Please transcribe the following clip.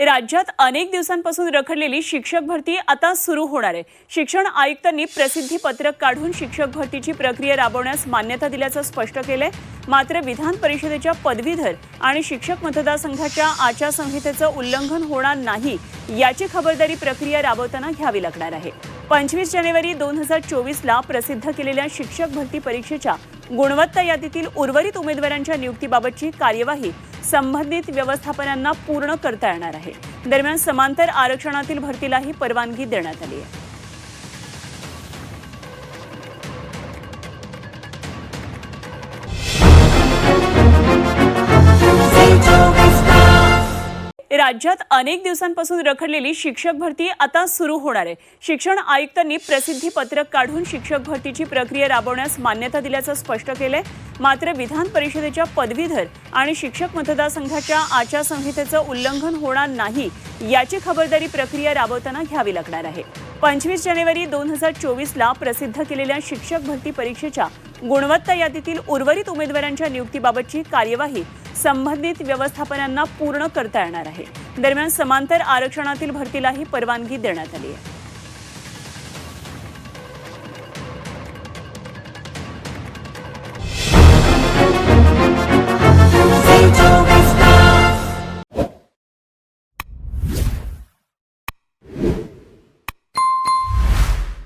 राज्यात अनेक दिवसांपासून रखडलेली शिक्षक भरती आता सुरू होणार आहे. शिक्षण आयुक्तांनी प्रसिद्धी पत्रक काढून शिक्षक भरतीची प्रक्रिया राबवण्यास मान्यता दिल्याचं स्पष्ट केलंय. मात्र विधान परिषदेच्या पदवीधर आणि शिक्षक मतदारसंघाच्या आचारसंहितेचं उल्लंघन होणार नाही याची खबरदारी प्रक्रिया राबवताना घ्यावी लागणार आहे. पंचवीस जानेवारी दोन हजार चोवीसला प्रसिद्ध केलेल्या शिक्षक भरती परीक्षेच्या गुणवत्ता यादीतील उर्वरित उमेदवारांच्या नियुक्तीबाबतची कार्यवाही संबंधित व्यवस्थापनांना पूर्ण करता येणार आहे. दरम्यान समांतर आरक्षणातील भरतीलाही परवानगी देण्यात आली आहे. राज्यात अनेक दिवसांपासून रखडलेली शिक्षक भरती आता सुरू होणार आहे. शिक्षण आयुक्तांनी प्रसिद्धी पत्रक काढून शिक्षक भरतीची प्रक्रिया राबवण्यास मान्यता दिल्याचं स्पष्ट केलंय. मात्र विधान परिषदेच्या पदवीधर आणि शिक्षक मतदारसंघाच्या आचारसंहितेचं उल्लंघन होणार नाही याची खबरदारी प्रक्रिया राबवताना घ्यावी लागणार आहे. पंचवीस जानेवारी दोन हजार चोवीसला प्रसिद्ध केलेल्या शिक्षक भरती परीक्षेच्या गुणवत्ता यादीतील उर्वरित उमेदवारांच्या नियुक्तीबाबतची कार्यवाही संबंधित व्यवस्थापनांना पूर्ण करता येणार आहे. दरम्यान समांतर आरक्षणातील भरतीलाही परवानगी देण्यात आली आहे.